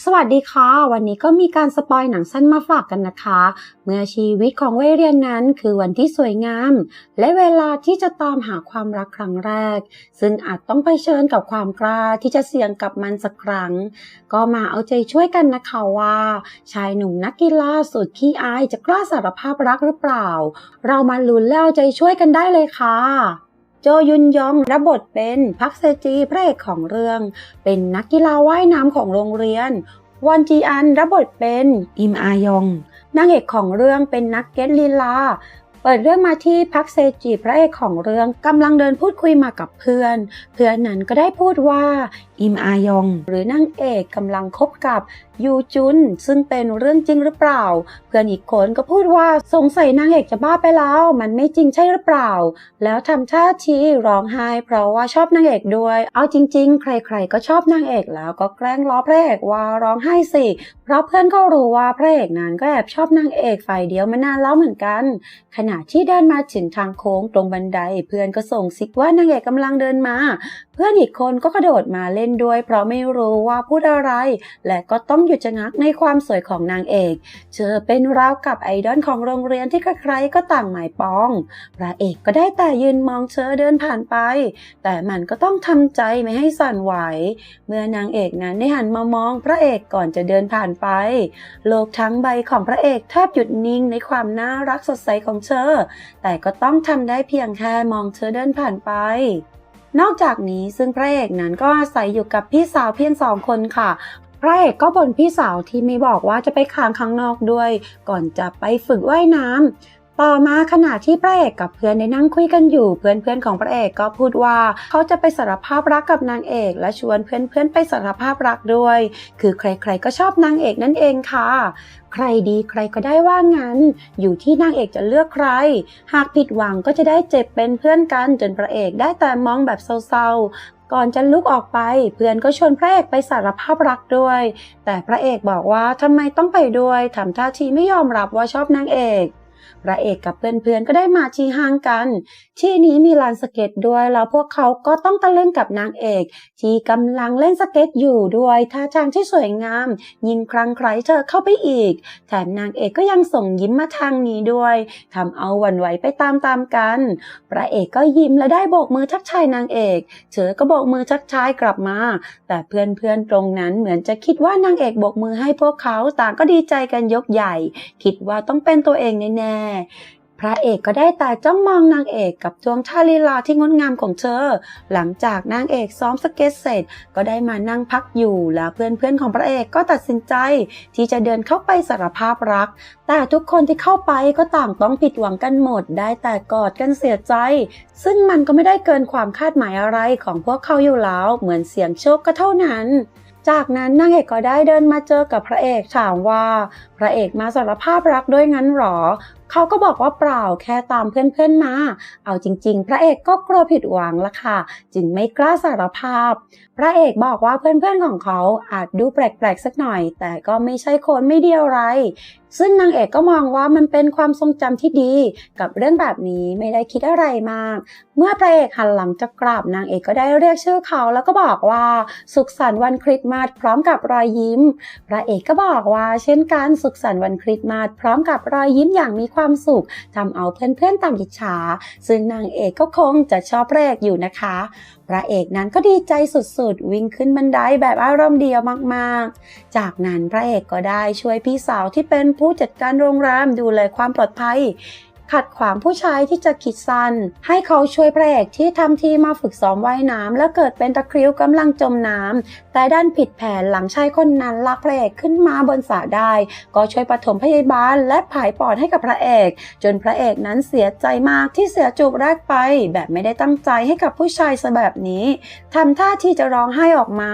สวัสดีค่ะ วันนี้ก็มีการสปอยหนังสั้นมาฝากกันนะคะ เมื่อชีวิตของวัยเรียนนั้นคือวันที่สวยงาม และเวลาที่จะตามหาความรักครั้งแรก ซึ่งอาจต้องไปเชิญกับความกล้าที่จะเสี่ยงกับมันสักครั้ง ก็มาเอาใจช่วยกันนะคะว่า ชายหนุ่มนักกีฬาสุดขี้อายจะกล้าสารภาพรักหรือเปล่า เรามาลุ้นแล้วเอาใจช่วยกันได้เลยค่ะ โจยุนยองรับบทเป็นพักเซจีพระเอกของเรื่อง เป็นนักกีฬาว่ายน้ำของโรงเรียน วอนจีอันรับบทเป็นอิมอายองนางเอกของเรื่องเป็นนักเก็ตลีลาเปิดเรื่องมาที่พักเซจิพระเอกของเรื่องกำลังเดินพูดคุยมากับเพื่อน เพื่อนนั้นก็ได้พูดว่า อิมอายอง หรือนางเอกกำลังคบกับยูจุน ซึ่งเป็นเรื่องจริงหรือเปล่า เพื่อนอีกคนก็พูดว่าสงสัยนางเอกจะบ้าไปแล้ว มันไม่จริงใช่หรือเปล่า แล้วทำท่าทีร้องไห้ เพราะว่าชอบนางเอกด้วย เอาจริง ๆ ใครๆก็ชอบนางเอกแล้วก็แกล้งล้อพระเอกว่าร้องไห้สิ เพราะเพื่อนก็รู้ว่าพระเอกนั้นก็แอบชอบนางเอกฝ่ายเดียวมานานแล้วเหมือนกัน ขณะที่เดินมาถึงทางโค้งตรงบันได เพื่อนก็ส่งซิกว่านางเอกกำลังเดินมา เพื่อนอีกคนก็กระโดดมาเล่นด้วย เพราะไม่รู้ว่าพูดอะไร และก็ต้องหยุดชะงักในความสวยของนางเอกเธอเป็นราวกับไอดอลของโรงเรียนที่ใครๆก็ต่างหมายปอง พระเอกก็ได้แต่ยืนมองเธอเดินผ่านไป แต่มันก็ต้องทำใจไม่ให้สั่นไหว เมื่อนางเอกนั้นได้หันมามองพระเอกก่อนจะเดินผ่านไป โลกทั้งใบของพระเอกแทบหยุดนิ่งในความน่ารักสดใสของเธอ แต่ก็ต้องทำได้เพียงแค่มองเธอเดินผ่านไป นอกจากนี้ซึ่งพระเอกนั้นก็อาศัยอยู่กับพี่สาวเพียงสองคนค่ะพระเอกก็บ่นพี่สาวที่ไม่บอกว่าจะไปค้างข้างนอกด้วย ก่อนจะไปฝึกว่ายน้ำ ต่อมาขณะที่พระเอกกับเพื่อนได้นั่งคุยกันอยู่ เพื่อนๆของพระเอกก็พูดว่าเขาจะไปสารภาพรักกับนางเอก และชวนเพื่อนๆไปสารภาพรักด้วย คือใครๆก็ชอบนางเอกนั่นเองค่ะ ใครดีใครก็ได้ว่างั้น อยู่ที่นางเอกจะเลือกใคร หากผิดหวังก็จะได้เจ็บเป็นเพื่อนกันจนพระเอกได้แต่มองแบบเศร้าๆก่อนจะลุกออกไป เพื่อนก็ชวนพระเอกไปสารภาพรักด้วย แต่พระเอกบอกว่าทำไมต้องไปด้วยทำท่าทีไม่ยอมรับว่าชอบนางเอก พระเอกกับเพื่อนๆก็ได้มาชี้ห่างกัน ที่นี้มีลานสเก็ตด้วยแล้วพวกเขาก็ต้องตะลึงกับนางเอก ที่กำลังเล่นสเก็ตอยู่ด้วยท่าทางที่สวยงาม ยิ่งครั้งใครเธอเข้าไปอีก แถมนางเอกก็ยังส่งยิ้มมาทางนี้ด้วยทำเอาวันไหวไปตามๆกัน พระเอกก็ยิ้มและได้โบกมือทักทายนางเอกเธอก็โบกมือทักทายกลับมา แต่เพื่อนๆตรงนั้นเหมือนจะคิดว่านางเอกโบกมือให้พวกเขาต่างก็ดีใจกันยกใหญ่ คิดว่าต้องเป็นตัวเองแน่พระเอกก็ได้แต่จ้องมองนางเอกกับดวงท่าลีลาที่งดงามของเธอ หลังจากนางเอกซ้อมสเก็ตเสร็จ ก็ได้มานั่งพักอยู่ แล้วเพื่อนๆของพระเอกก็ตัดสินใจ ที่จะเดินเข้าไปสารภาพรัก แต่ทุกคนที่เข้าไปก็ต่างต้องผิดหวังกันหมด ได้แต่กอดกันเสียใจ ซึ่งมันก็ไม่ได้เกินความคาดหมายอะไรของพวกเขาอยู่แล้ว เหมือนเสียงโชคก็เท่านั้นจากนั้นนางเอกก็ได้เดินมาเจอกับพระเอกถามว่า พระเอกมาสารภาพรักด้วยงั้นหรอ เขาก็บอกว่าเปล่าแค่ตามเพื่อนๆมา เอาจริง ๆ พระเอกก็กลัวผิดหวังละค่ะ จึงไม่กล้าสารภาพ พระเอกบอกว่าเพื่อนๆของเขาอาจดูแปลกๆสักหน่อย แต่ก็ไม่ใช่คนไม่เดียวไร ซึ่งนางเอกก็มองว่ามันเป็นความทรงจำที่ดี กับเรื่องแบบนี้ไม่ได้คิดอะไรมาก เมื่อพระเอกหันหลังจะกราบนางเอกก็ได้เรียกชื่อเขาแล้วก็บอกว่าสุขสันต์วันคริสต์มาสพร้อมกับรอยยิ้ม พระเอกก็บอกว่าเช่นกันสุขสันต์วันคริสต์มาสพร้อมกับรอยยิ้มอย่างมีความสุขทำเอาเพื่อนๆตามอิจฉา ซึ่งนางเอกก็คงจะชอบพระเอกอยู่นะคะ ระเอกนั้นก็ดีใจสุดๆ วิ่งขึ้นบันไดแบบอารมณ์เดียวมากๆ จากนั้นพระเอกก็ได้ช่วยพี่สาวที่เป็นผู้จัดการโรงแรมดูแลความปลอดภัย ขัดขวางผู้ชายที่จะคิดสั้น ให้เขาช่วยพระเอกที่ทำทีมาฝึกซ้อมว่ายน้ำและเกิดเป็นตะคริวกำลังจมน้ำแต่ด้านผิดแผนหลังชายคนนั้นลากพระเอกขึ้นมาบนสระได้ ก็ช่วยปฐมพยาบาลและผายปอดให้กับพระเอก จนพระเอกนั้นเสียใจมากที่เสียจูบแรกไป แบบไม่ได้ตั้งใจให้กับผู้ชายซะแบบนี้ทำท่าที่จะร้องไห้ออกมา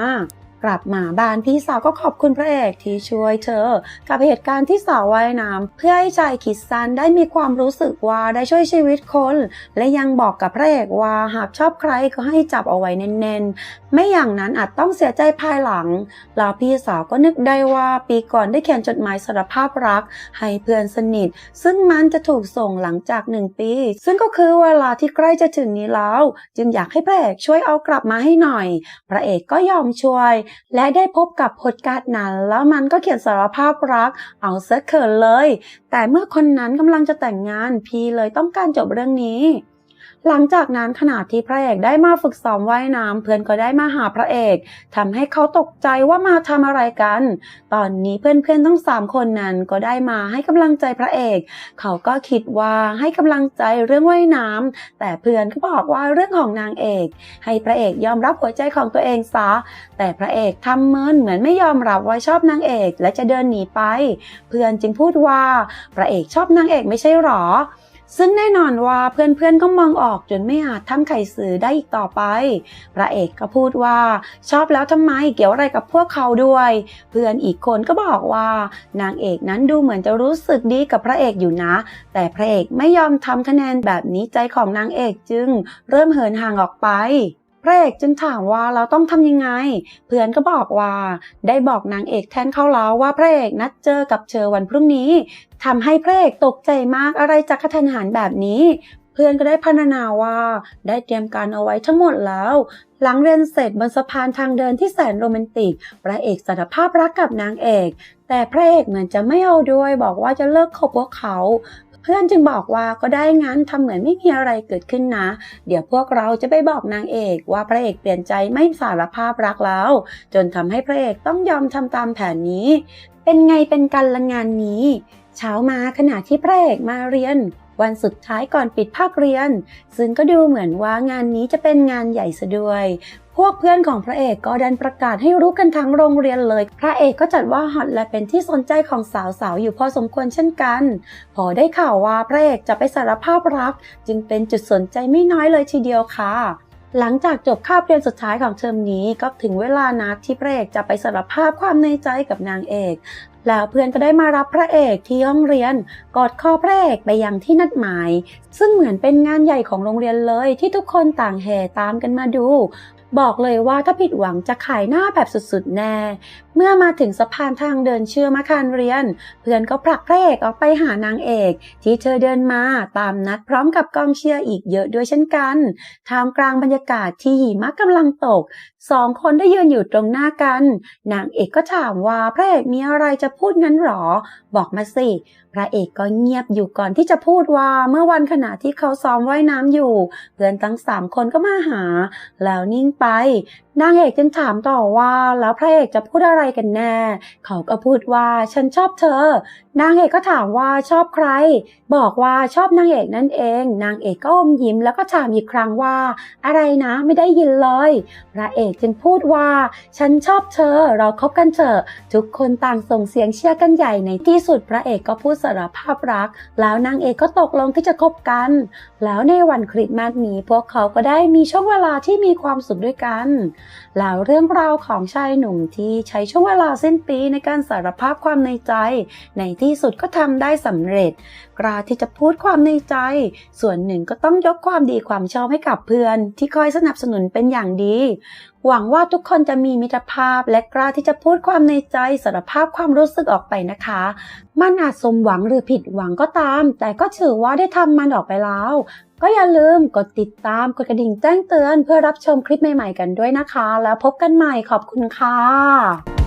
กลับมาบ้านพี่สาวก็ขอบคุณพระเอกที่ช่วยเธอ กับเหตุการณ์ที่สาวว่ายน้ำเพื่อให้ชายคิดซันได้มีความรู้สึกว่าได้ช่วยชีวิตคน และยังบอกกับพระเอกว่าหากชอบใครก็ให้จับเอาไว้แน่นๆไม่อย่างนั้นอาจต้องเสียใจภายหลังแล้วพี่สาวก็นึกได้ว่าปีก่อนได้เขียนจดหมายสารภาพรัก ให้เพื่อนสนิท ซึ่งมันจะถูกส่งหลังจากหนึ่งปี ซึ่งก็คือเวลาที่ใกล้จะถึงนี้แล้ว จึงอยากให้พระเอกช่วยเอากลับมาให้หน่อย พระเอกก็ยอมช่วย และได้พบกับพดการ์ดนั้น แล้วมันก็เขียนสารภาพรัก เอาเสียเขินเลย แต่เมื่อคนนั้นกำลังจะแต่งงาน พี่เลยต้องการจบเรื่องนี้ หลังจากนั้นขณะที่พระเอกได้มาฝึกซ้อมว่ายน้ำเพื่อนก็ได้มาหาพระเอกทำให้เขาตกใจว่ามาทำอะไรกัน ตอนนี้เพื่อนๆทั้งสามคนนั้นก็ได้มาให้กำลังใจพระเอก เขาก็คิดว่าให้กำลังใจเรื่องว่ายน้ำแต่เพื่อนก็บอกว่าเรื่องของนางเอก ให้พระเอกยอมรับหัวใจของตัวเองซะ แต่พระเอกทำเมินเหมือนไม่ยอมรับว่าชอบนางเอกและจะเดินหนีไป เพื่อนจึงพูดว่าพระเอกชอบนางเอกไม่ใช่หรอ ซึ่งแน่นอนว่าเพื่อนๆก็มองออกจนไม่อาจทำไข่สื่อได้อีกต่อไป พระเอกก็พูดว่าชอบแล้วทำไมเกี่ยวอะไรกับพวกเขาด้วย เพื่อนอีกคนก็บอกว่า นางเอกนั้นดูเหมือนจะรู้สึกดีกับพระเอกอยู่นะ แต่พระเอกไม่ยอมทำคะแนนแบบนี้ใจของนางเอกจึง เริ่มเหินห่างออกไป ระเอกจึงถามว่าเราต้องทำยังไง เพื่อนก็บอกว่า ได้บอกนางเอกแทนเขาแล้วว่าพระเอกนัดเจอกับเชอวันพรุ่งนี้ทำให้พระเอกตกใจมากอะไรจะกระทันหันแบบนี้เพื่อนก็ได้พรรณนาว่าได้เตรียมการเอาไว้ทั้งหมดแล้ว หลังเรียนเสร็จบนสะพานทางเดินที่แสนโรแมนติก พระเอกสารภาพรักกับนางเอก แต่พระเอกเหมือนจะไม่เอาด้วยบอกว่าจะเลิกคบพวกเขา เพื่อนจึงบอกว่าก็ได้งั้นทำเหมือนไม่มีอะไรเกิดขึ้นนะ เดี๋ยวพวกเราจะไปบอกนางเอกว่าพระเอกเปลี่ยนใจไม่สารภาพรักแล้ว จนทำให้พระเอกต้องยอมทำตามแผนนี้ เป็นไงเป็นกันละงานนี้ เช้ามาขณะที่พระเอกมาเรียน วันสุดท้ายก่อนปิดภาคเรียน ซึ่งก็ดูเหมือนว่างานนี้จะเป็นงานใหญ่ซะด้วย พวกเพื่อนของพระเอกก็ดันประกาศให้รู้กันทั้งโรงเรียนเลย พระเอกก็จัดว่าฮอตและเป็นที่สนใจของสาวๆอยู่พอสมควรเช่นกัน พอได้ข่าวว่าพระเอกจะไปสารภาพรัก จึงเป็นจุดสนใจไม่น้อยเลยทีเดียวค่ะหลังจากจบคาบเรียนสุดท้ายของเทอมนี้ก็ถึงเวลานัดที่พระเอกจะไปสารภาพความในใจกับนางเอก แล้วเพื่อนก็ได้มารับพระเอกที่ห้องเรียน กอดคอพระเอกไปยังที่นัดหมาย ซึ่งเหมือนเป็นงานใหญ่ของโรงเรียนเลยที่ทุกคนต่างแห่ตามกันมาดู บอกเลยว่าถ้าผิดหวังจะขายหน้าแบบสุดๆแน่ เมื่อมาถึงสะพานทางเดินเชื่อมอาคารเรียน เพื่อนก็ผลักพระเอกออกไปหานางเอก ที่เธอเดินมาตามนัดพร้อมกับกองเชียร์อีกเยอะด้วยเช่นกัน ท่ามกลางบรรยากาศที่หิมะกำลังตก สองคนได้ยืนอยู่ตรงหน้ากัน นางเอกก็ถามว่าพระเอกมีอะไรจะพูดงั้นหรอ บอกมาสิ พระเอกก็เงียบอยู่ก่อนที่จะพูดว่าเมื่อวันขณะที่เขาซ้อมว่ายน้ำอยู่ เพื่อนทั้งสามคนก็มาหา แล้วนิ่งไป นางเอกจึงถามต่อว่าแล้วพระเอกจะพูดอะไรกันแน่ เขาก็พูดว่าฉันชอบเธอ นางเอกก็ถามว่าชอบใคร บอกว่าชอบนางเอกนั่นเอง นางเอกก็อมยิ้มแล้วก็ถามอีกครั้งว่า อะไรนะไม่ได้ยินเลย พระเอกจึงพูดว่า ฉันชอบเธอ เราคบกันเถอะทุกคนต่างส่งเสียงเชียร์กันใหญ่ในที่สุดพระเอกก็พูดสารภาพรัก แล้วนางเอกก็ตกลงที่จะคบกัน แล้วในวันคริสต์มาสนี้พวกเขาก็ได้มีช่วงเวลาที่มีความสุขด้วยกันแล้วเรื่องราวของชายหนุ่มที่ใช้ช่วงเวลาสิ้นปีในการสารภาพความในใจ ในที่สุดก็ทำได้สำเร็จ กล้าที่จะพูดความในใจ ส่วนหนึ่งก็ต้องยกความดีความชอบให้กับเพื่อน ที่คอยสนับสนุนเป็นอย่างดี หวังว่าทุกคนจะมีมิตรภาพและกล้าที่จะพูดความในใจสารภาพความรู้สึกออกไปนะคะ มันอาจสมหวังหรือผิดหวังก็ตาม แต่ก็ถือว่าได้ทำมันออกไปแล้ว ก็อย่าลืมกดติดตามกดกระดิ่งแจ้งเตือน เพื่อรับชมคลิปใหม่ๆกันด้วยนะคะ แล้วพบกันใหม่ขอบคุณค่ะ